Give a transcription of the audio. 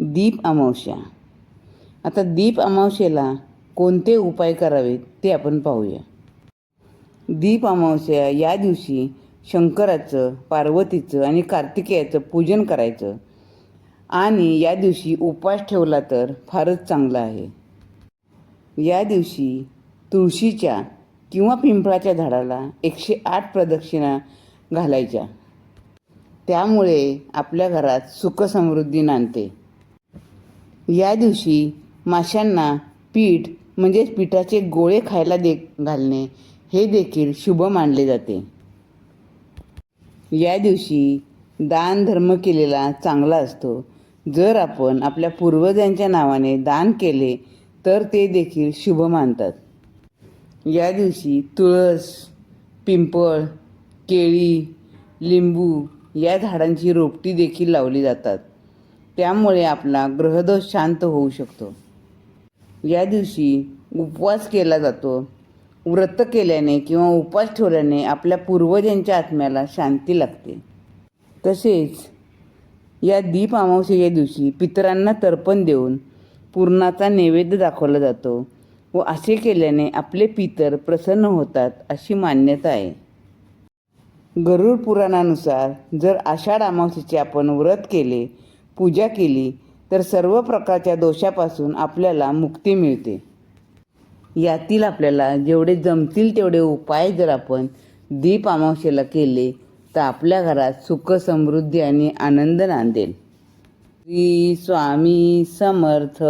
दीप अमावस्या. आता दीप अमावस्येला कोणते उपाय करावेत ते आपण पाहूया. दीप अमावस्या या दिवशी शंकराचं पार्वतीचं आणि कार्तिकेयाचं पूजन करायचं आणि या दिवशी उपवास ठेवला तर फारच चांगला आहे. या दिवशी तुळशीच्या किंवा पिंपळाच्या झाडाला एकशे आठ प्रदक्षिणा घालायच्या. त्यामुळे आपल्या घरात सुखसमृद्धी नांदते. या दिवशी माशांना पीठ म्हणजेच पिठाचे गोळे खायला दे घालणे हे देखील शुभ मानले जाते. या दिवशी दान धर्म केलेला चांगला असतो. जर आपण आपल्या पूर्वजांच्या नावाने दान केले तर ते देखील शुभ मानतात. या दिवशी तुळस पिंपळ केळी लिंबू या झाडांची रोपटी देखील लावली जातात. त्यामुळे आपला ग्रहदोष शांत होऊ शकतो. या दिवशी उपवास केला जातो. व्रत केल्याने किंवा उपवास ठेवल्याने आपल्या पूर्वजांच्या आत्म्याला शांती लागते. तसेच या दीप अमावस्येच्या दिवशी पितरांना तर्पण देऊन पूर्णाचा नैवेद्य दाखवला जातो व असे केल्याने आपले पितर प्रसन्न होतात अशी मान्यता आहे. गरुड पुराणानुसार जर आषाढ अमावस्येचे आपण व्रत केले पूजा केली तर सर्व प्रकारच्या दोषापासून आपल्याला मुक्ती मिळते. यातील आपल्याला जेवढे जमतील तेवढे उपाय जर आपण दीप अमावशेला केले तर आपल्या घरात सुख समृद्धी आणि आनंद नांदेल. श्री स्वामी समर्थ.